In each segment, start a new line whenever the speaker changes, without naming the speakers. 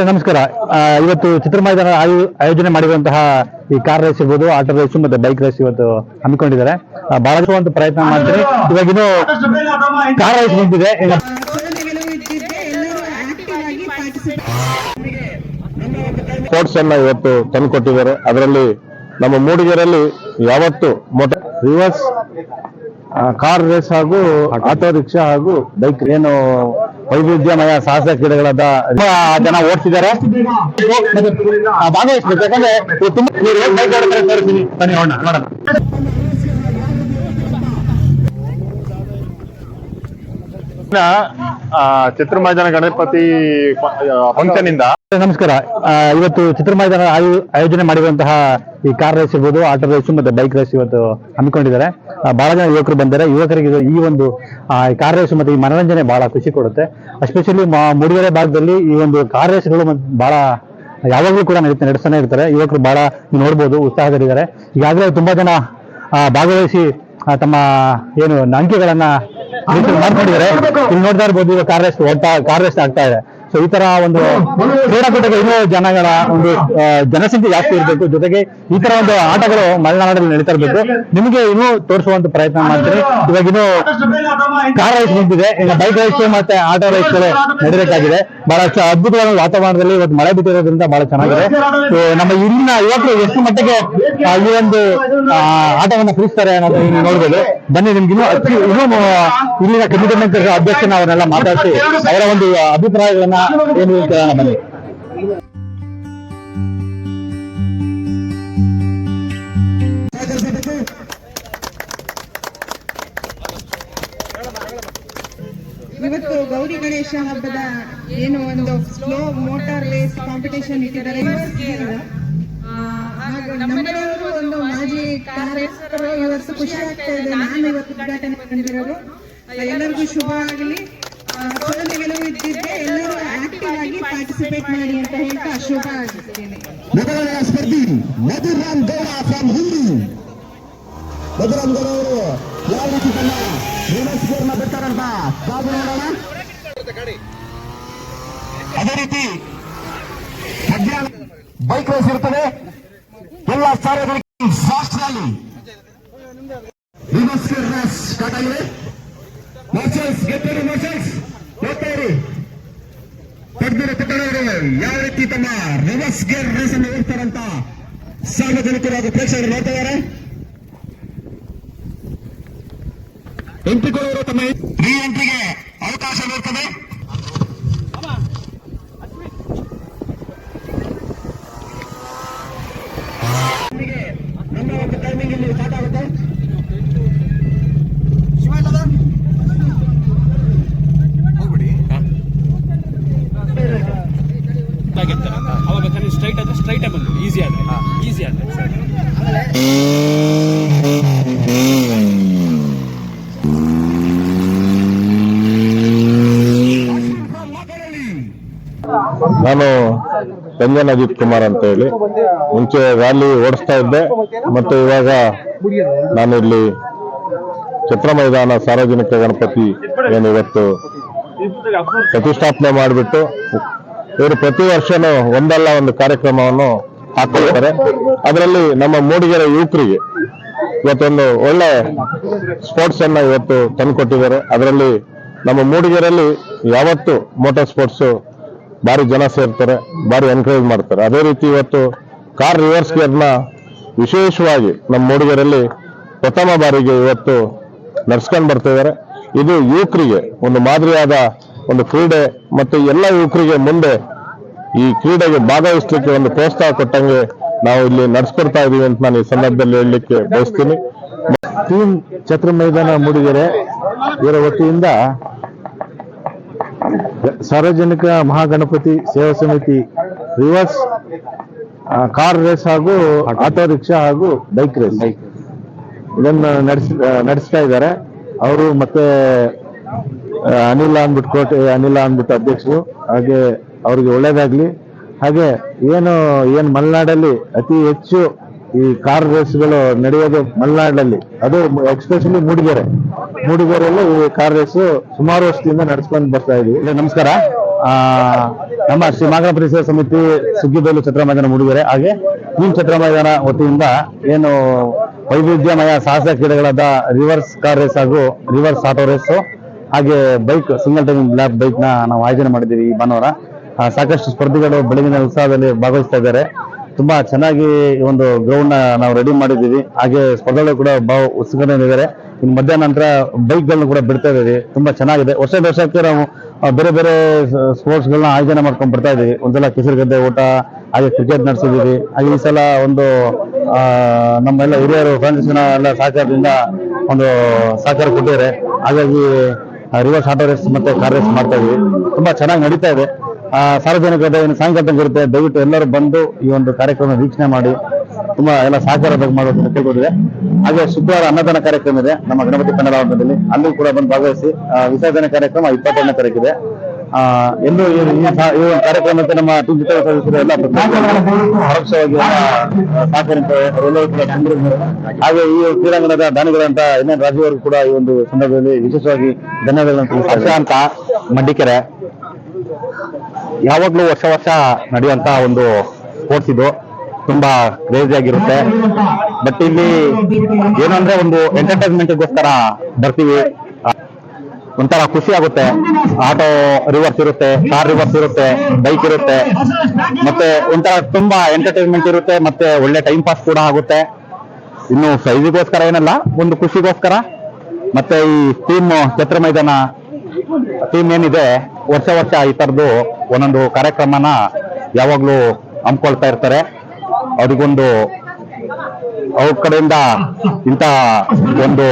ನಮಸ್ಕಾರ. ಇವತ್ತು ಚಿತ್ರಮೈದಾನ ಆಯು- ಆಯೋಜನೆ ಮಾಡಿರುವಂತಹ ಈ ಕಾರ್ ರೇಸ್ ಇರ್ಬೋದು, ಆಟೋ ರೇಸ್ ಮತ್ತೆ ಬೈಕ್ ರೇಸ್ ಇವತ್ತು ಹಮ್ಮಿಕೊಂಡಿದ್ದಾರೆ. ಬಹಳ ಒಂದು ಪ್ರಯತ್ನ ಮಾಡ್ತೀನಿ. ಇವಾಗ ಇನ್ನು ಕಾರ್ ರೇಸ್ ನಿಂತಿದೆ.
ಸ್ಪೋರ್ಟ್ಸ್ ಅನ್ನ ಇವತ್ತು ತಂದುಕೊಟ್ಟಿದ್ದಾರೆ. ಅದರಲ್ಲಿ ನಮ್ಮ ಮೂಡಿಗೆರೆಯಲ್ಲಿ ಯಾವತ್ತು ಮೊಟ
ರಿವರ್ಸ್ ಕಾರ್ ರೇಸ್ ಹಾಗೂ ಆಟೋ ರಿಕ್ಷಾ ಹಾಗೂ ಬೈಕ್ ಏನು ವೈವಿಧ್ಯಮಯ ಸಾಹಸ ಕ್ರೀಡೆಗಳಾದ ಜನ ಓಡಿಸಿದ್ದಾರೆ ಭಾಗವಹಿಸ್ಬೇಕು. ಯಾಕಂದ್ರೆ ತೋರಿಸ್ತೀನಿ. ನೋಡೋಣ.
ಚಿತ್ರ ಮೈದಾನ ಗಣಪತಿ ಫಂಕ್ಷನ್ ಇಂದ
ನಮಸ್ಕಾರ. ಇವತ್ತು ಚಿತ್ರಮೈದಾನ ಮೈದಾನ ಆಯೋಜನೆ ಮಾಡಿರುವಂತಹ ಈ ಕಾರ್ ರೇಸ್ ಇರ್ಬೋದು, ಆಟೋ ರೇಸ್ ಮತ್ತೆ ಬೈಕ್ ರೇಸ್ ಇವತ್ತು ಹಮ್ಮಿಕೊಂಡಿದ್ದಾರೆ. ಬಹಳ ಜನ ಯುವಕರು ಬಂದರೆ ಯುವಕರಿಗೆ ಈ ಒಂದು ಕಾರ್ ರೇಸ್ ಮತ್ತೆ ಈ ಮನೋರಂಜನೆ ಬಹಳ ಖುಷಿ ಕೊಡುತ್ತೆ. ಎಸ್ಪೆಷಲಿ ಮೂಡಿಗೆರೆ ಭಾಗದಲ್ಲಿ ಈ ಒಂದು ಕಾರ್ ರೇಸ್ಗಳು ಬಹಳ ಯಾವಾಗಲೂ ಕೂಡ ನಡೀತಾ, ನಡೆಸ್ತಾನೆ ಇರ್ತಾರೆ. ಯುವಕರು ಬಹಳ ನೋಡ್ಬೋದು, ಉತ್ಸಾಹದಲ್ಲಿದ್ದಾರೆ. ಈಗಾಗಲೇ ತುಂಬಾ ಜನ ಭಾಗವಹಿಸಿ ತಮ್ಮ, ಏನು, ಅಂಕಿಗಳನ್ನ ಮಾಡ್ಕೊಂಡಿದ್ದಾರೆ. ಇಲ್ಲಿ ನೋಡ್ತಾ ಇರ್ಬೋದು ಈಗ ಕಾರ್ ರೆಸ್ಟ್ ಓಡ್ತಾ ಕಾರ್ ರೆಸ್ಟ್ ಆಗ್ತಾ ಇದೆ. ಸೊ ಈ ತರ ಒಂದು ಕ್ರೀಡಾಕೂಟಕ್ಕೆ ಇನ್ನೂ ಜನಗಳ ಒಂದು ಜನಸಂಖ್ಯೆ ಜಾಸ್ತಿ ಇರಬೇಕು. ಜೊತೆಗೆ ಈ ತರ ಒಂದು ಆಟಗಳು ಮಲೆನಾಡಲ್ಲಿ ನಡೀತಾ ಇರಬೇಕು. ನಿಮಗೆ ಇನ್ನೂ ತೋರಿಸುವಂತ ಪ್ರಯತ್ನ ಮಾಡ್ತೀನಿ. ಇವಾಗ ಇನ್ನು ಕಾರ್ ರೈಸ್ ನಿಂತಿದೆ. ಈಗ ಬೈಕ್ ರೈಸ್ ಮತ್ತೆ ಆಟೋ ರೈಸ್ಗಳು ನಡೀಬೇಕಾಗಿದೆ. ಬಹಳ ಅದ್ಭುತವಾದ ವಾತಾವರಣದಲ್ಲಿ ಇವತ್ತು ಮಳೆ ಬಿದ್ದಿರೋದ್ರಿಂದ ಬಹಳ ಚೆನ್ನಾಗಿದೆ. ಸೊ ನಮ್ಮ ಇಲ್ಲಿನ ಯುವಕರು ಎಷ್ಟು ಮಟ್ಟಿಗೆ ಈ ಒಂದು ಆಟವನ್ನು ಆಟವನ್ನ ಅನ್ನೋದನ್ನ ನೋಡ್ಬೋದು. ಬನ್ನಿ, ನಿಮ್ಗೆ ಇನ್ನೂ ಇನ್ನೂ ಇಲ್ಲಿನ ಕಮಿಟಿ ಅಧ್ಯಕ್ಷನ ಅವರೆಲ್ಲ ಮಾತಾಡಿಸಿ ಅವರ ಒಂದು ಅಭಿಪ್ರಾಯಗಳನ್ನ ಏನು ಕೇಳೋಣ ಬನ್ನಿ
ಇವತ್ತು ಗೌರಿ ಗಣೇಶ ಹಬ್ಬದ ಏನು ಒಂದು ಸ್ಲೋ ಮೋಟಾರ್ ರೇಸ್ ಕಾಂಪಿಟೇಷನ್ ಇಟ್ಟಿದ್ದಾರೆ. ನಮ್ಮನೆಯವರು ಒಂದು ಮಾಜಿ ಕಾರ್ ರೇಸರು ಇವತ್ತು ಖುಷಿ ಆಗ್ತಾ ಇದೆ. ನಾನು ಇವತ್ತು ಉದ್ಘಾಟನೆ ಮಾಡಿರೋದು. ಎಲ್ಲರಿಗೂ ಶುಭ ಆಗಲಿ. ಸೋದನೆಗಳು ಇದ್ದಿದ್ರೆ ಎಲ್ಲರೂ ಆಕ್ಟಿವ್ ಆಗಿ ಪಾರ್ಟಿಸಿಪೇಟ್ ಮಾಡಿ ಅಂತ ಹೇಳ್ತಾ ಶುಭ ಆಗಿದ್ದೇನೆ
ಮೊದಲನೆಯ ಸ್ಪರ್ಧಿ ಮಧುರಾಮ್ ಗೌಡ ಫ್ರಮ್ ಹಿಂದಿ ಮಧುರಾಮ್ ಗೌಡ ಅವರು ಯಾವ ರೀತಿ ತಮ್ಮ ರಿವರ್ಸ್ ಗೇರ್ನ ಬಿಡ್ತಾರಂತ ಬಾಬು ನೋಡೋಣ. ಅದೇ ರೀತಿ ಬೈಕ್ ರೇಸ್ ಇರ್ತದೆ. ಎಲ್ಲ ಸಾರ್ವಜನಿಕ fast rally reverse race start ಆಗಿದೆ. ಮಾರ್ಷಲ್ಸ್ ಗೆದ್ದರಿ ಮಾರ್ಷಲ್ಸ್ ಹೋಗ್ತಾ ತಜ್ಞರು ತಜ್ಞರ ಯಾವ ರೀತಿ ತಮ್ಮ ರಿವರ್ಸ್ ಗೇರ್ ರೇಸ್ ಅನ್ನು ಹೋಗ್ತಾರಂತ ಸಾರ್ವಜನಿಕರು ಹಾಗೂ ಪ್ರೇಕ್ಷಕರು ನೋಡ್ತಾ ಇದ್ದಾರೆ ಎಂಟ್ರಿಕೊಳ್ಳುವರು ತಮ್ಮ ರೀ ಎಂಟ್ರಿಗೆ ಅವಕಾಶ ನೋಡ್ತದೆ ನಮ್ಮ ಒಂದು ಟೈಮಿಂಗ್ ಇಲ್ಲಿ ಸ್ಟಾರ್ಟ್ ಆಗುತ್ತೆ.
ಕನಿಷ್ಠ ಸ್ಟ್ರೈಟ್ ಆದ್ರೆ ಸ್ಟ್ರೈಟ್ ಬಂದು ಈಸಿ ಆದ್ರೆ ಈಸಿ ಆದ್ರೆ.
ನಾನು ಸಂಜನ್ ಅಜಿತ್ ಕುಮಾರ್ ಅಂತ ಹೇಳಿ. ಮುಂಚೆ ರ್ಯಾಲಿ ಓಡಿಸ್ತಾ ಇದ್ದೆ. ಮತ್ತು ಇವಾಗ ನಾನು ಇಲ್ಲಿ ಚಿತ್ರ ಮೈದಾನ ಸಾರ್ವಜನಿಕ ಗಣಪತಿ ಏನು ಇವತ್ತು ಪ್ರತಿಷ್ಠಾಪನೆ ಮಾಡಿಬಿಟ್ಟು ಇವರು ಪ್ರತಿ ವರ್ಷನೂ ಒಂದಲ್ಲ ಒಂದು ಕಾರ್ಯಕ್ರಮವನ್ನು ಹಾಕೊಳ್ತಾರೆ ಅದರಲ್ಲಿ ನಮ್ಮ ಮೂಡಿಗೆರೆ ಯುವಕರಿಗೆ ಇವತ್ತೊಂದು ಒಳ್ಳೆ ಸ್ಪೋರ್ಟ್ಸ್ ಅನ್ನ ಇವತ್ತು ತಂದುಕೊಟ್ಟಿದ್ದಾರೆ. ಅದರಲ್ಲಿ ನಮ್ಮ ಮೂಡಿಗೆರೆಯಲ್ಲಿ ಯಾವತ್ತು ಮೋಟಾರ್ ಸ್ಪೋರ್ಟ್ಸ್ ಭಾರಿ ಜನ ಸೇರ್ತಾರೆ, ಭಾರಿ ಎನ್ಕರೇಜ್ ಮಾಡ್ತಾರೆ. ಅದೇ ರೀತಿ ಇವತ್ತು ಕಾರ್ ರಿವರ್ಸ್ ಗೇರ್ನ ವಿಶೇಷವಾಗಿ ನಮ್ಮ ಮೂಡಿಗೆರೆಯಲ್ಲಿ ಪ್ರಥಮ ಬಾರಿಗೆ ಇವತ್ತು ನಡ್ಸ್ಕೊಂಡು ಬರ್ತಾ ಇದ್ದಾರೆ. ಇದು ಯುವಕರಿಗೆ ಒಂದು ಮಾದರಿಯಾದ ಒಂದು ಕ್ರೀಡೆ ಮತ್ತು ಎಲ್ಲ ಯುವಕರಿಗೆ ಮುಂದೆ ಈ ಕ್ರೀಡೆಗೆ ಭಾಗವಹಿಸಲಿಕ್ಕೆ ಒಂದು ಪ್ರೋತ್ಸಾಹ ಕೊಟ್ಟಂಗೆ ನಾವು ಇಲ್ಲಿ ನಡೆಸ್ಕೊಡ್ತಾ ಇದೀವಿ ಅಂತ ನಾನು ಈ ಸಂದರ್ಭದಲ್ಲಿ ಹೇಳಲಿಕ್ಕೆ ಬಯಸ್ತೀನಿ.
ಟೀಮ್ ಛತ್ರ ಮೈದಾನ ಮೂಡಿಗೆರೆ ಇವರ ವತಿಯಿಂದ ಸಾರ್ವಜನಿಕ ಮಹಾಗಣಪತಿ ಸೇವಾ ಸಮಿತಿ ರಿವರ್ಸ್ ಕಾರ್ ರೇಸ್ ಹಾಗೂ ಆಟೋ ರಿಕ್ಷಾ ಹಾಗೂ ಬೈಕ್ ರೇಸ್. ಇದನ್ನು ನಡೆಸ್ ನಡೆಸ್ತಾ ಇದ್ದಾರೆ. ಅವರು ಮತ್ತೆ ಅನಿಲ ಅಂದ್ಬಿಟ್ಟು ಕೋಟೆ ಅನಿಲ ಅಂದ್ಬಿಟ್ಟು ಅಧ್ಯಕ್ಷರು, ಹಾಗೆ ಅವ್ರಿಗೆ ಒಳ್ಳೇದಾಗ್ಲಿ. ಹಾಗೆ ಏನು ಏನು ಮಲೆನಾಡಲ್ಲಿ ಅತಿ ಹೆಚ್ಚು ಈ ಕಾರ್ ರೇಸ್ಗಳು ನಡೆಯೋದು ಮಲೆನಾಡಲ್ಲಿ. ಅದು ಎಕ್ಸ್ಪೆಷಲಿ ಮೂಡಿಗೆರೆ. ಮೂಡಿಗೆರೆಯಲ್ಲಿ ಈ ಕಾರ್ ರೇಸ್ ಸುಮಾರು ವರ್ಷದಿಂದ ನಡೆಸ್ಕೊಂಡು ಬರ್ತಾ ಇದೀವಿ. ನಮಸ್ಕಾರ. ನಮ್ಮ ಶ್ರೀ ಮಾಗರ ಪರಿಸರ ಸಮಿತಿ ಸುಗ್ಗಿಬೈಲು ಛತ್ರ ಮೈದಾನ ಮೂಡಿಗೆರೆ. ಹಾಗೆ ಟೀಮ್ ಛತ್ರ ಮೈದಾನ ವತಿಯಿಂದ ಏನು ವೈವಿಧ್ಯಮಯ ಸಾಹಸ ಕ್ರೀಡೆಗಳಾದ ರಿವರ್ಸ್ ಕಾರ್ ರೇಸ್ ಹಾಗೂ ರಿವರ್ಸ್ ಆಟೋ ರೇಸ್ ಹಾಗೆ ಬೈಕ್ ಸಿಂಗಲ್ ಟೈಮ್ ಬ್ಲಾಕ್ ಬೈಕ್ನ ನಾವು ಆಯೋಜನೆ ಮಾಡಿದ್ದೀವಿ ಈ ಭಾನುವಾರ. ಸಾಕಷ್ಟು ಸ್ಪರ್ಧಿಗಳು ಬೆಳಗಿನ ಉತ್ಸಾಹದಲ್ಲಿ ಭಾಗವಹಿಸ್ತಾ ಇದ್ದಾರೆ. ತುಂಬಾ ಚೆನ್ನಾಗಿ ಒಂದು ಗ್ರೌಂಡ್ನ ನಾವು ರೆಡಿ ಮಾಡಿದ್ದೀವಿ. ಹಾಗೆ ಸ್ಪರ್ಧೆಗಳು ಕೂಡ ಬಹು ಉತ್ಸುಕತೆ ಇದ್ದಾರೆ. ಇನ್ನು ಮಧ್ಯಾಹ್ನ ನಂತರ ಬೈಕ್ ಗಳನ್ನ ಕೂಡ ಬಿಡ್ತಾ ಇದ್ದೀವಿ. ತುಂಬಾ ಚೆನ್ನಾಗಿದೆ. ವರ್ಷ ವರ್ಷಕ್ಕೆ ನಾವು ಬೇರೆ ಬೇರೆ ಸ್ಪೋರ್ಟ್ಸ್ ಗಳನ್ನ ಆಯೋಜನೆ ಮಾಡ್ಕೊಂಡು ಬರ್ತಾ ಇದೀವಿ ಒಂದ್ಸಲ ಕೆಸರು ಗದ್ದೆ ಓಟ ಹಾಗೆ ಕ್ರಿಕೆಟ್ ನಡೆಸಿದೀವಿ ಹಾಗೆ ಈ ಸಲ ಒಂದು ನಮ್ಮೆಲ್ಲ ಹಿರಿಯರು ಫ್ರೆಂಡ್ಸ್ನ ಎಲ್ಲ ಸಹಕಾರದಿಂದ ಒಂದು ಸಹಕಾರ ಕೊಟ್ಟಿದ್ದಾರೆ. ಹಾಗಾಗಿ ರಿವರ್ಸ್ ಆಟೋ ರೇಸ್ ಮತ್ತೆ ಕಾರ್ ರೇಸ್ ಮಾಡ್ತಾ ಇದೀವಿ. ತುಂಬಾ ಚೆನ್ನಾಗಿ ನಡೀತಾ ಇದೆ. ಆ, ಸಾರ್ವಜನಿಕ ಏನು ಸಾಯಂಕಾಲ ಇರುತ್ತೆ ದಯವಿಟ್ಟು ಎಲ್ಲರೂ ಬಂದು ಈ ಒಂದು ಕಾರ್ಯಕ್ರಮ ವೀಕ್ಷಣೆ ಮಾಡಿ ತುಂಬಾ ಎಲ್ಲ ಸಹಕಾರ ಮಾಡೋದು ಕೇಳ್ಕೊಂಡಿದೆ ಹಾಗೆ ಶುಕ್ರವಾರ ಅನ್ನದಾನ ಕಾರ್ಯಕ್ರಮ ಇದೆ ನಮ್ಮ ಗಣಪತಿ ಕನ್ನಡ ಭವನದಲ್ಲಿ ಅಲ್ಲೂ ಕೂಡ ಬಂದು ಭಾಗವಹಿಸಿ ವಿಸರ್ಜನೆ ಕಾರ್ಯಕ್ರಮ ಇಪ್ಪತ್ತೆರಡನೇ ತಾರೀಕಿದೆ. ಎಲ್ಲೂ ಈ ಕಾರ್ಯಕ್ರಮಕ್ಕೆ ನಮ್ಮ ಜೊತೆ ಸದಸ್ಯರು ಎಲ್ಲ ಪರೋಕ್ಷವಾಗಿ ಕೂಡ ಹಾಗೆ ಈ ಕ್ರೀಡಾಂಗಣದ ದಾನಿಗಳಂತ ಎನ್ ಎನ್ ರಾಜು ಅವರು ಕೂಡ ಈ ಒಂದು ಸಂದರ್ಭದಲ್ಲಿ ವಿಶೇಷವಾಗಿ ಧನ್ಯವಾದಗಳನ್ನು ಅಂತ ಮಡ್ಡಿಕೆರೆ ಯಾವಾಗ್ಲೂ ವರ್ಷ ವರ್ಷ ನಡೆಯುವಂತ ಒಂದು ಸ್ಪೋರ್ಟ್ಸ್ ಇದು. ತುಂಬಾ ಕ್ರೇಜಿ ಆಗಿರುತ್ತೆ. ಬಟ್ ಇಲ್ಲಿ ಏನಂದ್ರೆ ಒಂದು ಎಂಟರ್ಟೈನ್ಮೆಂಟ್ ಗೋಸ್ಕರ ಬರ್ತೀವಿ. ಒಂಥರ ಖುಷಿ ಆಗುತ್ತೆ. ಆಟೋ ರಿವರ್ಸ್ ಇರುತ್ತೆ ಕಾರ್ ರಿವರ್ಸ್ ಇರುತ್ತೆ ಬೈಕ್ ಇರುತ್ತೆ. ಮತ್ತೆ ಒಂಥರ ತುಂಬಾ ಎಂಟರ್ಟೈನ್ಮೆಂಟ್ ಇರುತ್ತೆ, ಮತ್ತೆ ಒಳ್ಳೆ ಟೈಮ್ ಪಾಸ್ ಕೂಡ ಆಗುತ್ತೆ. ಇನ್ನು ಸೈಜಿಗೋಸ್ಕರ ಏನಲ್ಲ, ಒಂದು ಖುಷಿಗೋಸ್ಕರ. ಮತ್ತೆ ಈ ಟೀಮ್ ಛತ್ರ ಮೈದಾನ ಟೀಮ್ ಏನಿದೆ, ವರ್ಷ ವರ್ಷ ಈ ತರದ್ದು ಒಂದೊಂದು ಕಾರ್ಯಕ್ರಮನ ಯಾವಾಗ್ಲೂ ಹಮ್ಕೊಳ್ತಾ ಇರ್ತಾರೆ. ಅವ್ರಿಗೊಂದು ಅವ್ರ ಕಡೆಯಿಂದ ಇಂತ ಒಂದು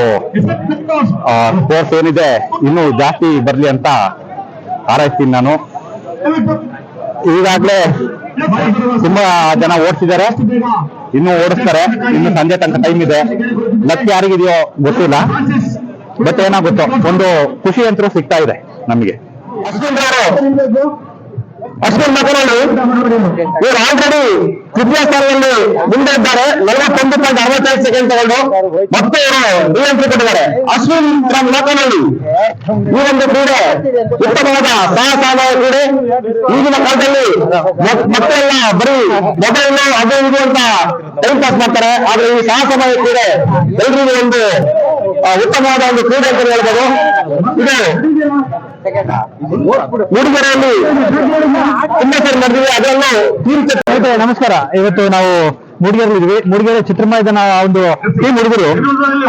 ಸ್ಪೋರ್ಟ್ಸ್ ಏನಿದೆ, ಇನ್ನೂ ಜಾಸ್ತಿ ಬರ್ಲಿ ಅಂತ ಹಾರೈಸ್ತೀನಿ ನಾನು. ಈಗಾಗ್ಲೇ ತುಂಬಾ ಜನ ಓಡಿಸಿದ್ದಾರೆ. ಇನ್ನು ಓಡಿಸ್ತಾರೆ. ಇನ್ನು ಸಂಜೆ ತನಕ ಟೈಮ್ ಇದೆ. ಲಕ್ ಯಾರಿಗಿದೆಯೋ ಗೊತ್ತಿಲ್ಲ. ಬಟ್ ಏನಾಗುತ್ತೋ, ಒಂದು ಖುಷಿ ಅಂತೂ ಸಿಗ್ತಾ ಇದೆ ನಮಗೆ. ಅಶ್ವಿನ್ ಮಕನಹಳ್ಳಿ ಇವರು ಆಲ್ರೆಡಿ ತೃತೀಯ ಸ್ಥಾನದಲ್ಲಿ ಮುಂದೆ ಇದ್ದಾರೆ. ನಲವತ್ತೊಂದು ಪಾಯಿಂಟ್ ಅರವತ್ತೈದು ಸೆಕೆಂಡ್ ತಗೊಂಡು ಮತ್ತೆ ಇವರು ರಿಎಂಟ್ರಿ ಕೊಟ್ಟಿದ್ದಾರೆ. ಅಶ್ವಿನ್ ಫ್ರಮ್ ಮಕನಹಳ್ಳಿ ಈ ಒಂದು ಕ್ರೀಡೆ, ಉತ್ತಮವಾದ ಸಾಹಸಾಮಯ ಕ್ರೀಡೆ. ಈಗಿನ ಕಾಲದಲ್ಲಿ ಮಕ್ಕಳೆಲ್ಲ ಬರೀ ಮೊಬೈಲ್ ಅದು ಇದು ಅಂತ ಟೈಮ್ ಪಾಸ್ ಮಾಡ್ತಾರೆ. ಆದ್ರೆ ಈ ಸಾಹಸಮಯ ಕ್ರೀಡೆ ಎಲ್ರಿಗೂ ಒಂದು ಉತ್ತಮವಾದ ಒಂದು ಕ್ರೀಡೆ ಅಂತ ಹೇಳ್ಬೋದು ಇದು ಮೂಡಿಗೆರೆಯಲ್ಲಿ ತುಂಬಾ ಸರಿ ನಡೆದಿದೆ ಅದರಲ್ಲೂ ಟೀಮ್ ನಮಸ್ಕಾರ ಇವತ್ತು ನಾವು ಮೂಡಿಗೆರೆ ಇದ್ವಿ. ಮೂಡಿಗೆರೆ ಚಿತ್ರಮಯದ ಒಂದು ಟೀಮ್ ಹುಡುಗರು,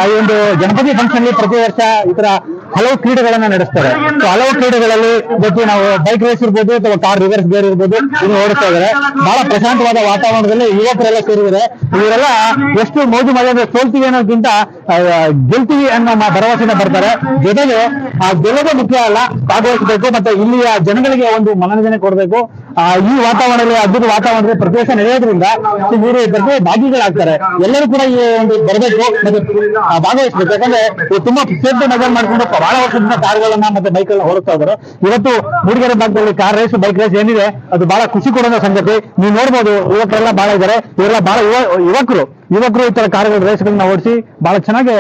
ಆ ಒಂದು ಗಣಪತಿ ಫಂಕ್ಷನ್ ಪ್ರತಿ ವರ್ಷ ಈ ತರ ಹಲವು ಕ್ರೀಡೆಗಳನ್ನ ನಡೆಸ್ತಾರೆ. ಸೊ ಹಲವು ಕ್ರೀಡೆಗಳಲ್ಲಿ ಗೊತ್ತು ನಾವು ಬೈಕ್ ರೇಸ್ ಇರ್ಬೋದು ಅಥವಾ ಕಾರ್ ರಿವರ್ಸ್ ಗೇರ್ ಇರ್ಬೋದು ಇನ್ನು ಓಡಿಸ್ತಾ ಇದಾರೆ. ಬಹಳ ಪ್ರಶಾಂತವಾದ ವಾತಾವರಣದಲ್ಲಿ ಯುವಕರೆಲ್ಲ ಸೇರಿದ್ದಾರೆ. ಇವರೆಲ್ಲ ಎಷ್ಟು ಮೋಜು ಮಜಾ ಸೋಲ್ತೀವಿ ಅನ್ನೋದಕ್ಕಿಂತ ಗೆಲ್ತೀವಿ ಅನ್ನೋ ಭರವಸೆನ ಬರ್ತಾರೆ. ಜೊತೆಗೆ ಆ ಗೆಲ್ಲೋದೇ ಮುಖ್ಯ ಅಲ್ಲ, ಭಾಗವಹಿಸಬೇಕು, ಮತ್ತೆ ಇಲ್ಲಿಯ ಜನಗಳಿಗೆ ಒಂದು ಮನರಂಜನೆ ಕೊಡಬೇಕು. ಈ ವಾತಾವರಣದಲ್ಲಿ ಅದ್ಭುತ ವಾತಾವರಣದಲ್ಲಿ ಪ್ರತಿ ವರ್ಷ ನಡೆಯೋದ್ರಿಂದ ಇವರು ಇದಕ್ಕೆ ಭಾಗಿಗಳಾಗ್ತಾರೆ. ಎಲ್ಲರೂ ಕೂಡ ಈ ಒಂದು ಬರಬೇಕು ಮತ್ತೆ ಭಾಗವಹಿಸ್ಬೇಕು. ಯಾಕಂದ್ರೆ ತುಂಬಾ ಪ್ರಸಿದ್ಧ ನಗರ ಮಾಡ್ಕೊಂಡು ಬಹಳ ವರ್ಷದಿಂದ ಕಾರ್ಗಳನ್ನ ಮತ್ತೆ ಬೈಕ್ ಗಳನ್ನ ಓಡಿಸ್ತಾ ಇದ್ದಾರೆ. ಇವತ್ತು ಮೂಡಿಗೆರೆ ಭಾಗದಲ್ಲಿ ಕಾರ್ ರೇಸ್, ಬೈಕ್ ರೇಸ್ ಏನಿದೆ, ಅದು ಬಹಳ ಖುಷಿ ಕೊಡುವಂತ ಸಂಗತಿ. ನೀವು ನೋಡ್ಬೋದು, ಯುವಕರೆಲ್ಲ ಬಹಳ ಇದ್ದಾರೆ. ಇವರೆಲ್ಲ ಬಹಳ ಯುವ, ಯುವಕರು. ಯುವಕರು ಈ ತರ ಕಾರ್ಗಳ, ರೇಸ್ಗಳನ್ನ ಓಡಿಸಿ ಬಹಳ ಚೆನ್ನಾಗಿ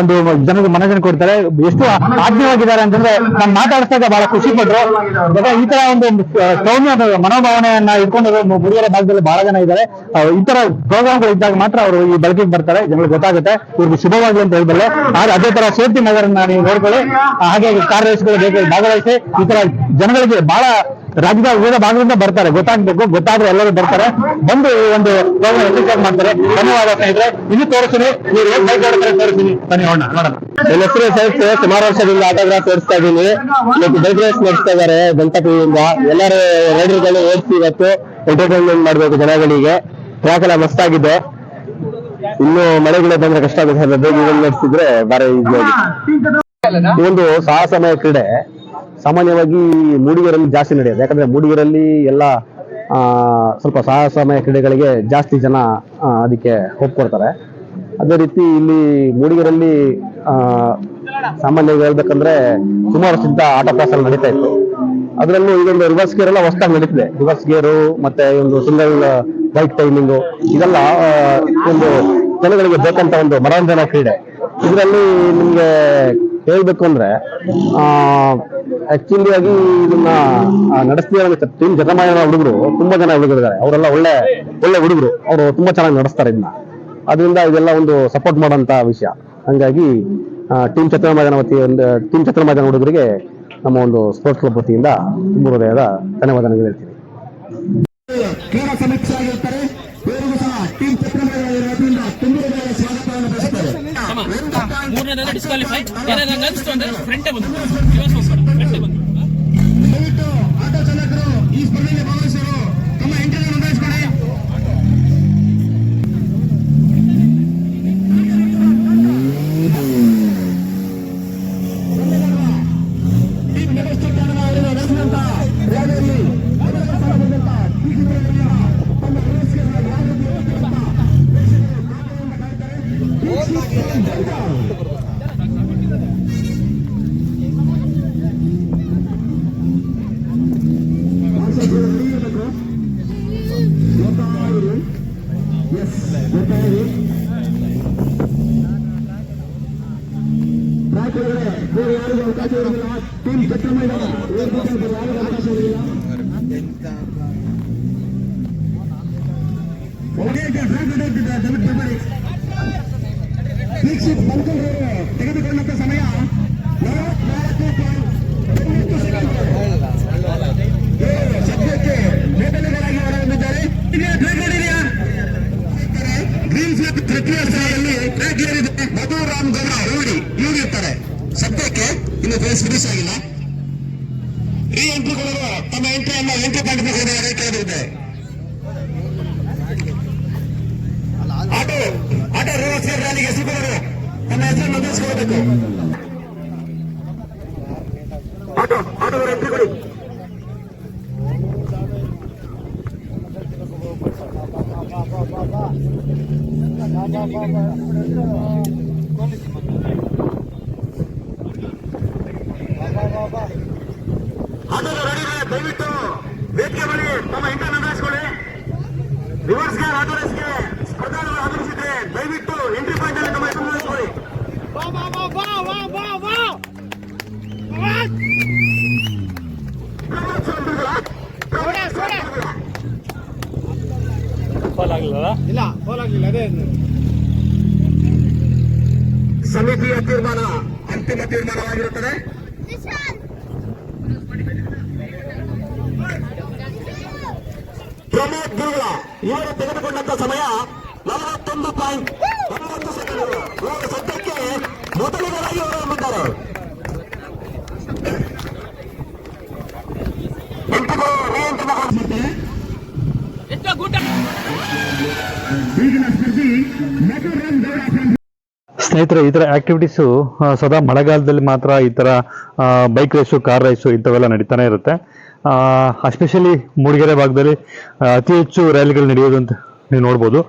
ಒಂದು ಜನರಿಗೆ ಮನೋರಂಜನೆ ಕೊಡ್ತಾರೆ. ಎಷ್ಟು ಆತ್ಮೀಯವಾಗಿದ್ದಾರೆ ಅಂತಂದ್ರೆ ನಾನು ಮಾತಾಡಿಸಿದಾಗ ಬಹಳ ಖುಷಿ ಪಟ್ಟರು ಈ ತರ ಒಂದು ಸೌಮ್ಯ ಮನೋಭಾವನೆಯನ್ನ ಇಟ್ಕೊಂಡು ಹುಡುಗರ ಭಾಗದಲ್ಲಿ ಬಹಳ ಜನ ಇದ್ದಾರೆ. ಈ ತರ ಪ್ರೋಗ್ರಾಮ್ಗಳು ಇದ್ದಾಗ ಮಾತ್ರ ಅವರು ಈ ಬಳಕೆಗೆ ಬರ್ತಾರೆ. ಜನರಿಗೆ ಗೊತ್ತಾಗುತ್ತೆ. ಇವ್ರಿಗೆ ಶುಭವಾಗಲಿ ಅಂತ ಹೇಳ್ಬಲ್ಲೆ. ಆದ್ರೆ ಅದೇ ತರ ಸೇಫ್ಟಿ ಮೆಜರ್ ನೀವು ನೋಡ್ಕೊಳ್ಳಿ. ಹಾಗೆ ಕಾರ್ ರೇಸ್ಗಳು ಬೇಕಾಗಿ ಭಾಗವಹಿಸಿ ಈ ತರ ಜನಗಳಿಗೆ ಬಹಳ ರಾಜ್ಯದ ವಿವಿಧ ಭಾಗದಿಂದ ಬರ್ತಾರೆ. ಗೊತ್ತಾಗ್ಬೇಕು ಗೊತ್ತಾದ್ರೆ ಎಲ್ಲರೂ ಬರ್ತಾರೆ. ಬಂದು ಈ ಒಂದು ಯಶಸ್ವಿ ಮಾಡ್ತಾರೆ. ಧನ್ಯವಾದ ಸ್ನೇಹಿತರೆ. ಇನ್ನು ತೋರಿಸ್ತೀನಿ. ನೀವು ಏನ್ ಬೈಕ್ ತೋರಿಸ್ತೀನಿ. ಬನ್ನಿ ನೋಡೋಣ ನೋಡೋಣ. ನನ್ನ ಹೆಸರು ಸಹಿತ ಸುಮಾರು ವರ್ಷದಿಂದ ಆಟೋಗ್ರಾಫ್ ತೋರಿಸ್ತಾ ಇದ್ದೀನಿ. ಇವತ್ತು ಬೈಕ್ ರೇಸ್ ನಡೆಸ್ತಾ ಇದ್ದಾರೆ ಗಣಪತಿಯಿಂದ ಎಲ್ಲರೂ ರೈಡರ್ಗಳು ಓಡಿಸಿ ಇವತ್ತು ಎಂಟರ್ಟೈನ್ಮೆಂಟ್ ಮಾಡ್ಬೇಕು ಜನಗಳಿಗೆ. ಟ್ರ್ಯಾಕ್ ಎಲ್ಲ ಮಸ್ತಾಗಿದೆ ಇನ್ನು ಮಳೆಗಳು ಬಂದ್ರೆ ಕಷ್ಟ ಆಗುತ್ತೆ ಬೇಗ ನಡೆಸಿದ್ರೆ ಬಾರಿ ಒಂದು ಸಾಹಸಮಯ ಕ್ರೀಡೆ. ಸಾಮಾನ್ಯವಾಗಿ ಮೂಡಿಗೆರೆಯಲ್ಲಿ ಜಾಸ್ತಿ ನಡೆಯೋದು ಯಾಕಂದ್ರೆ ಮೂಡಿಗೆರೆಯಲ್ಲಿ ಎಲ್ಲ ಸ್ವಲ್ಪ ಸಾಹಸಮಯ ಕ್ರೀಡೆಗಳಿಗೆ ಜಾಸ್ತಿ ಜನ ಅದಕ್ಕೆ ಒಪ್ಕೊಡ್ತಾರೆ ಅದೇ ರೀತಿ ಇಲ್ಲಿ ಮೂಡಿಗೆರೆಯಲ್ಲಿ ಆ, ಸಾಮಾನ್ಯವಾಗಿ ಹೇಳ್ಬೇಕಂದ್ರೆ ಸುಮಾರು ಸಿದ್ಧ ಆಟ ಎಲ್ಲ ನಡೀತಾ ಇತ್ತು. ಅದರಲ್ಲೂ ಇದೊಂದು ರಿವರ್ಸ್ ಗೇರ್ ಎಲ್ಲ ಹೊಸದಾಗಿ ನಡೀತಿದೆ. ರಿವರ್ಸ್ ಗೇರು ಮತ್ತೆ ಒಂದು ಸಿಂಗಲ್ ಬೈಕ್ ಟೈಮಿಂಗು ಇದೆಲ್ಲ ಒಂದು ಜನಗಳಿಗೆ ಬೇಕಂತ ಒಂದು ಮನೋರಂಜನಾ ಕ್ರೀಡೆ. ಇದರಲ್ಲಿ ನಿಮ್ಗೆ
ಹೇಳ್ಬೇಕು ಅಂದ್ರೆ ಆಕ್ಚುಲಿ ಆಗಿ ಇದನ್ನ ನಡೆಸ್ತಿದ್ದಾರೆ ಟೀಮ್ ಜತಮಾನ ಹುಡುಗರು, ತುಂಬಾ ಜನ ಹುಡುಗರಿದ್ದಾರೆ ಅವರೆಲ್ಲ ಒಳ್ಳೆ ಒಳ್ಳೆ ಹುಡುಗರು. ಅವರು ತುಂಬಾ ಚೆನ್ನಾಗಿ ನಡೆಸ್ತಾರೆ ಇದನ್ನ ಅದರಿಂದ ಇದೆಲ್ಲ ಒಂದು ಸಪೋರ್ಟ್ ಮಾಡುವಂತ ವಿಷಯ. ಹಂಗಾಗಿ ಟೀಮ್ ಚತುರ್ಮಾಜನ ವತಿ, ಒಂದು ಟೀಮ್ ಚತುರ್ಮಾಜನ ಹುಡುಗರಿಗೆ ನಮ್ಮ ಒಂದು ಸ್ಪೋರ್ಟ್ಸ್ ಕ್ಲಬ್ ವತಿಯಿಂದ ತುಂಬ ಹೃದಯದ ಧನ್ಯವಾದಗಳು ಹೇಳ್ತೀನಿ.
ಡಿಸ್ಕ್ವಾಲಿಫೈ ಏನಾದ್ರು ಅನಿಸ್ತು ಅಂದ್ರೆ ಫ್ರಂಟೇ ಬಂದು
ದೀಕ್ಷಿತ್ ಬಂಕಲ್ರವರು ತೆಗೆದುಕೊಂಡಂತ ಸಮಯ ನಲವತ್ನಾಲ್ಕು ಪಾಯಿಂಟ್ ಒಂಬತ್ತು ಸೆಕೆಂಡ್ಗಳು. ಇವರು ಸದ್ಯಕ್ಕೆ ಮೊದಲನೇದಾಗಿ ಹೊರಹೊಮ್ಮಿದ್ದಾರೆ ಈಗ ಟ್ರ್ಯಾಕ್ ಹೊಡೆಯಿರಿಯಾ? ಗ್ರೀನ್ ಫ್ಲಾಗ್ ತೃತೀಯ ಸ್ಥಾನದಲ್ಲಿ ಟ್ರ್ಯಾಕ್ ಏರಿದೆ ಮಧುರಾಮ್ ಗೌಡ ರೂಢಿ ಇವ್ರು ಇರ್ತಾರೆ ಸದ್ಯಕ್ಕೆ ಇನ್ನು ಫೇಸ್ ಫಿನಿಶ್ ಆಗಿಲ್ಲ. ಈ ಎಂಟ್ರಿಗಳು ತಮ್ಮ ಎಂಟ್ರಿ ಎಂಟ್ರಿಯನ್ನು ಎಂಟ್ರಿ ಪಾಯಿಂಟ್ ಯಾರೇ ಕೇಳಿದೆ. ಆಟೋ ಆಟೋ ರಿವರ್ಸ್ ರ್ಯಾಲಿಗೆ ಸಿಬ್ಬರು ತನ್ನ ಹೆಸರು ನೋಂದಾಯಿಸಿಕೊಳ್ಳಬೇಕು ಆಟೋ ಆಟೋ ಎಂಟ್ರಿ ಕೊಡಿ. ರೆಡಿ ದಯವಿಟ್ಟು ವೇದಿಕೆ ಬಳಿ ತಮ್ಮ ಎಂಟ್ರಿ ನೋಂದಾಯಿಸಿಕೊಳ್ಳಿ ರಿವರ್ಸ್ ಗೇರ್ ಆಟೋ ರೇಸ್ಗೆ ಸ್ಪರ್ಧಾಳುಗಳು ಆಗಮಿಸಿದ್ರೆ ದಯವಿಟ್ಟು ಎಂಟ್ರಿ ಪಾಯಿಂಟ್ ಅಲ್ಲಿ ತಮ್ಮ ಹೆಸರು ಅದೇ ಸಮಿತಿಯ ತೀರ್ಮಾನ ಅಂತಿಮ ತೀರ್ಮಾನವಾಗಿರುತ್ತದೆ. ಪ್ರಮೋದ್ ಗುರುಗಳ ಇವರು ತೆಗೆದುಕೊಂಡಂತ ಸಮಯ ನಲವತ್ತೊಂದು ಪಾಯಿಂಟ್ ಒಂಬತ್ತು ಸೆಕೆಂಡ್ಗಳು ಇವರು ಸದ್ಯಕ್ಕೆ ಮೊದಲಿಗರಾಗಿ ಹೊರಹೊಮ್ಮಿದ್ದಾರೆ ಎಂಟುಗಳು ರೀಎಂಟ್ರಿಗೊಳಿಸುತ್ತೆ
ಎಷ್ಟೋ ಗೂಟ
ಈಗಿನ ಸ್ಪರ್ಧಿ ಮಧುರಾಮ್ ಗೌಡ
ಸ್ನೇಹಿತರೆ, ಈ ಥರ ಆ್ಯಕ್ಟಿವಿಟೀಸು ಸದಾ ಮಳೆಗಾಲದಲ್ಲಿ ಮಾತ್ರ ಈ ಥರ ಬೈಕ್ ರೇಸು ಕಾರ್ ರೇಸು ಇಂಥವೆಲ್ಲ ನಡೀತಾನೆ ಇರುತ್ತೆ. ಎಸ್ಪೆಷಲಿ ಮೂಡಿಗೆರೆ ಭಾಗದಲ್ಲಿ ಅತಿ ಹೆಚ್ಚು ರ್ಯಾಲಿಗಳು ನಡೆಯೋದು ಅಂತ ನೀವು ನೋಡ್ಬೋದು.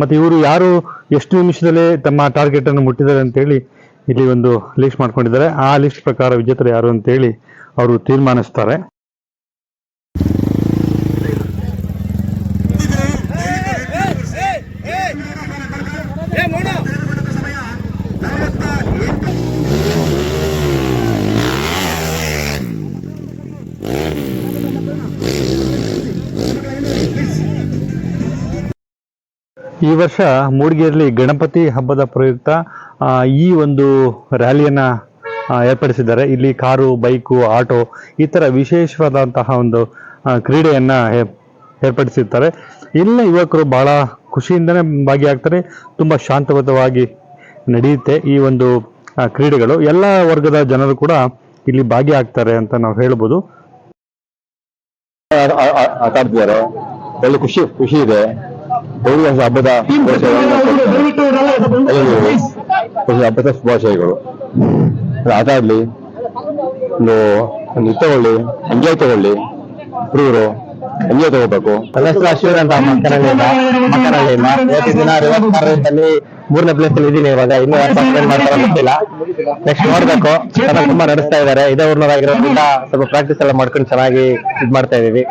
ಮತ್ತು ಇವರು ಯಾರು ಎಷ್ಟು ನಿಮಿಷದಲ್ಲಿ ತಮ್ಮ ಟಾರ್ಗೆಟನ್ನು ಮುಟ್ಟಿದ್ದಾರೆ ಅಂತೇಳಿ ಇಲ್ಲಿ ಒಂದು ಲಿಸ್ಟ್ ಮಾಡ್ಕೊಂಡಿದ್ದಾರೆ. ಆ ಲಿಸ್ಟ್ ಪ್ರಕಾರ ವಿಜೇತರು ಯಾರು ಅಂತೇಳಿ ಅವರು ತೀರ್ಮಾನಿಸ್ತಾರೆ. ಈ ವರ್ಷ ಮೂಡಿಗೆರೆಯಲ್ಲಿ ಗಣಪತಿ ಹಬ್ಬದ ಪ್ರಯುಕ್ತ ಈ ಒಂದು ರ್ಯಾಲಿಯನ್ನು ಏರ್ಪಡಿಸಿದ್ದಾರೆ ಇಲ್ಲಿ ಕಾರು ಬೈಕು ಆಟೋ ಈ ಥರ ವಿಶೇಷವಾದಂತಹ ಒಂದು ಕ್ರೀಡೆಯನ್ನು ಕ್ರೀಡೆಯನ್ನ ಏರ್- ಏರ್ಪಡಿಸಿರ್ತಾರೆ ಎಲ್ಲ ಯುವಕರು ಬಹಳ ಖುಷಿಯಿಂದನೇ ಭಾಗಿಯಾಗ್ತಾರೆ ತುಂಬ ಶಾಂತಯುತವಾಗಿ ನಡೆಯುತ್ತೆ ಈ ಒಂದು ಕ್ರೀಡೆಗಳು ಎಲ್ಲ ವರ್ಗದ ಜನರು ಕೂಡ ಇಲ್ಲಿ ಭಾಗಿಯಾಗ್ತಾರೆ ಅಂತ ನಾವು ಹೇಳ್ಬೋದು
ಆಟ ಆಡ್ತಿದ್ದಾರೆ ಒಳ್ಳೆ ಖುಷಿ ಖುಷಿ ಇದೆ ಹೋಳಿ ಹಬ್ಬದ ಹಬ್ಬದ ಶುಭಾಶಯಗಳು ಆಟ ಆಡ್ಲಿ ಒಂದು ತಗೊಳ್ಳಿ ಎಂಜಾಯ್ ತಗೊಳ್ಳಿ ಹುಡುಗರು ಎಂಜಾಯ್ ತಗೋಬೇಕು.
ಅಶ್ವರ್ ಅಂತ ಇವತ್ತಿನ ದಿನ ಕಾರ್ಯದಲ್ಲಿ ಮೂರನೇ ಪ್ಲೇಸ್ ಅಲ್ಲಿ ಇದೀನಿ ಇವಾಗ. ಇನ್ನೂ ಯಾರು ಪಾರ್ಟಿಸಿಪೇಟ್ ಮಾಡ್ತಾರೋ ಗೊತ್ತಿಲ್ಲ. ನೆಕ್ಸ್ಟ್ ನೋಡ್ಬೇಕು. ಚೆನ್ನಾಗಿ ತುಂಬಾ ನಡೆಸ್ತಾ ಇದಾರೆ ಇದೇ ಊರ್ನವರಾಗಿರೋದ್ರಿಂದ ಸ್ವಲ್ಪ ಪ್ರಾಕ್ಟೀಸ್ ಎಲ್ಲ ಮಾಡ್ಕೊಂಡು ಚೆನ್ನಾಗಿ ಇದ್ ಮಾಡ್ತಾ ಇದೀವಿ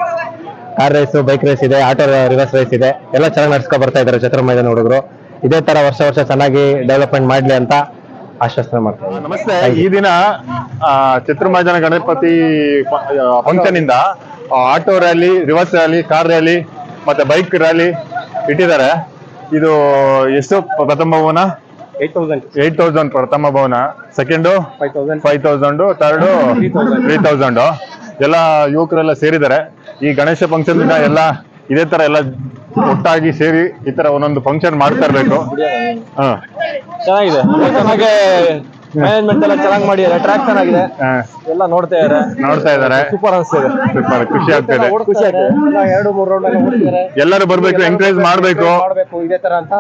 ಕಾರ್ ರೇಸ್ ಬೈಕ್ ರೇಸ್ ಇದೆ ಆಟೋ ರಿವರ್ಸ್ ರೇಸ್ ಇದೆ. ಎಲ್ಲ ಚೆನ್ನಾಗಿ ನಡ್ಸ್ಕೊ ಬರ್ತಾ ಇದ್ದಾರೆ ಛತ್ರ ಮೈದಾನ ಹುಡುಗರು. ಇದೇ ತರ ವರ್ಷ ವರ್ಷ ಚೆನ್ನಾಗಿ ಡೆವಲಪ್ಮೆಂಟ್ ಮಾಡ್ಲಿ ಅಂತ ಆಶ್ವಾಸನೆ ಮಾಡ್ತಾರೆ
ನಮಸ್ತೆ. ಈ ದಿನ ಆ, ಚಿತ್ರಮೈದಾನ ಗಣಪತಿ ಫಂಕ್ಷನ್ ಇಂದ auto rally reverse rally car rally ಮತ್ತೆ ಬೈಕ್ ರ್ಯಾಲಿ ಇಟ್ಟಿದ್ದಾರೆ. ಇದು ಎಷ್ಟು ಪ್ರಥಮ ಭವನ?
ಏಟ್ ತೌಸಂಡ್
ಏಟ್ ತೌಸಂಡ್ ಪ್ರಥಮ ಭವನ. Second
five thousand
five thousand third three thousand ಎಲ್ಲ ಯುವಕರೆಲ್ಲ ಸೇರಿದ್ದಾರೆ. ಈ ಗಣೇಶ ಫಂಕ್ಷನ್ ದಿನ ಎಲ್ಲ ಇದೇ ತರ ಎಲ್ಲ ಒಟ್ಟಾಗಿ ಸೇರಿ ಈ ತರ ಒಂದೊಂದು ಫಂಕ್ಷನ್ ಮಾಡ್ತಾ ಇರ್ಬೇಕು. ಹಾ.
ಚೆನ್ನಾಗಿದೆ. ಚೆನ್ನಾಗಿ ಮ್ಯಾನೇಜ್ಮೆಂಟ್ ಎಲ್ಲ ಚೆನ್ನಾಗಿ ಮಾಡಿದ್ದಾರೆ ಟ್ರ್ಯಾಕ್
ಹಾ,
ಎಲ್ಲ ನೋಡ್ತಾ ಇದ್ದಾರೆ
ನೋಡ್ತಾ ಇದ್ದಾರೆ
ಸೂಪರ್ ಅನಿಸ್ತಿದೆ.
ಸೂಪರ್ ಖುಷಿ ಆಗ್ತಿದೆ
ಖುಷಿ ಎಲ್ಲ ಎರಡು ಮೂರು ರೌಂಡ್ ಎಲ್ಲ
ಎಲ್ಲರೂ ಬರ್ಬೇಕು ಎನ್ಕರೇಜ್ ಮಾಡ್ಬೇಕು.
ಮಾಡ್ಬೇಕು ಇದೇ ತರ ಅಂತ.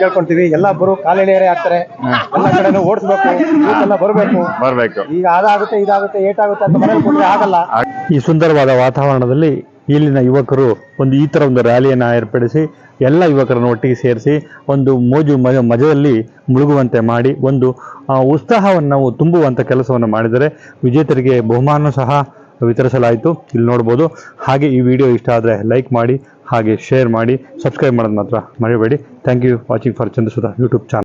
ಕೇಳ್ಕೊಂತೀವಿ. ಎಲ್ಲ ಬರು ಕಾಲೆಳೆಯರೇ ಆಗ್ತಾರೆ ಎಲ್ಲ ಕಡೆನೂ ಓಡಿಸ್ಬೇಕು. ಎಲ್ಲ ಬರಬೇಕು.
ಬರಬೇಕು.
ಈಗ ಅದಾಗುತ್ತೆ ಇದಾಗುತ್ತೆ ಏಟಾಗುತ್ತೆ ಅಂತ ಮನೇಲಿ ಕೂತ್ರೆ ಆಗಲ್ಲ. ಈ ಸುಂದರವಾದ ವಾತಾವರಣದಲ್ಲಿ ಇಲ್ಲಿನ ಯುವಕರು ಒಂದು ಈ ಥರ ಒಂದು ರ್ಯಾಲಿಯನ್ನು ಏರ್ಪಡಿಸಿ ಎಲ್ಲ ಯುವಕರನ್ನು ಒಟ್ಟಿಗೆ ಸೇರಿಸಿ ಒಂದು ಮೋಜು ಮಜ ಮಜದಲ್ಲಿ ಮುಳುಗುವಂತೆ ಮಾಡಿ ಒಂದು ಉತ್ಸಾಹವನ್ನು ನಾವು ತುಂಬುವಂಥ ಕೆಲಸವನ್ನು ಮಾಡಿದರೆ ವಿಜೇತರಿಗೆ ಬಹುಮಾನ ಸಹ ವಿತರಿಸಲಾಯಿತು. ಇಲ್ಲಿ ನೋಡ್ಬೋದು. ಹಾಗೆ ಈ ವಿಡಿಯೋ ಇಷ್ಟ ಆದರೆ ಲೈಕ್ ಮಾಡಿ ಹಾಗೆ ಶೇರ್ ಮಾಡಿ ಸಬ್ಸ್ಕ್ರೈಬ್ ಮಾಡೋದು ಮಾತ್ರ ಮರಿಬೇಡಿ. Thank you watching for Chandrasudha YouTube channel